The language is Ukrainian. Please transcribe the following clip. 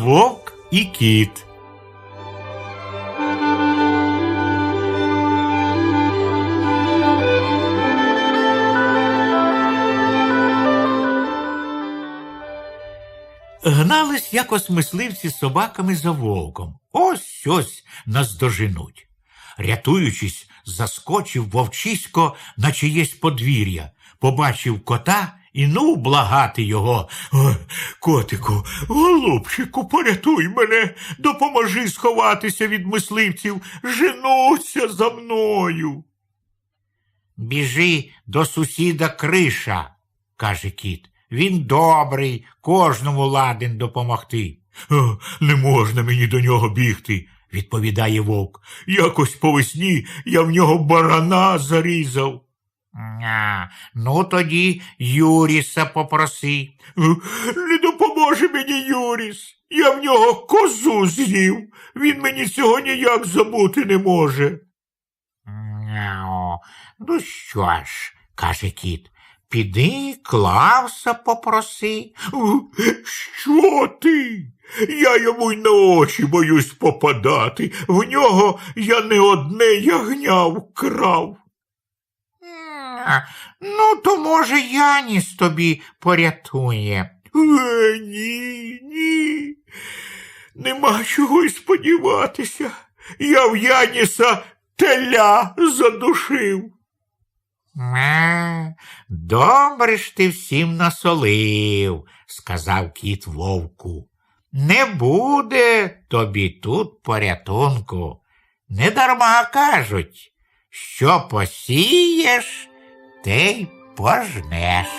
Вовк і кіт. Гнались якось мисливці з собаками за вовком. Ось ось наздоженуть. Рятуючись, заскочив вовчисько на чиєсь подвір'я, побачив кота і ну благати його. Котику, голубчику, порятуй мене, допоможи сховатися від мисливців, женуться за мною. Біжи до сусіда криша, каже кіт. Він добрий, кожному ладен допомогти. Не можна мені до нього бігти, відповідає вовк. Якось по весні я в нього барана зарізав. А, ну тоді Юріса попроси. Не допоможе мені Юріс. Я в нього козу з'їв. Він мені цього ніяк забути не може. Ну що ж, каже кіт, піди Клавса попроси. Що ти? Я йому й на очі боюсь попадати. В нього я не одне ягня вкрав. Ну, то, може, Яніс тобі порятує. Е, ні, ні. Нема чого й сподіватися. Я в Яніса теля задушив. Е, добре ж ти всім насолив, сказав кіт вовку. Не буде тобі тут порятунку. Недарма кажуть, що посієш, Tem, por mexe.